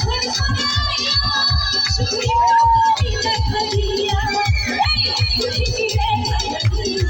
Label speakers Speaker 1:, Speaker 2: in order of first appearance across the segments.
Speaker 1: দেখা দিয়া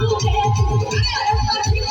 Speaker 1: Yeah.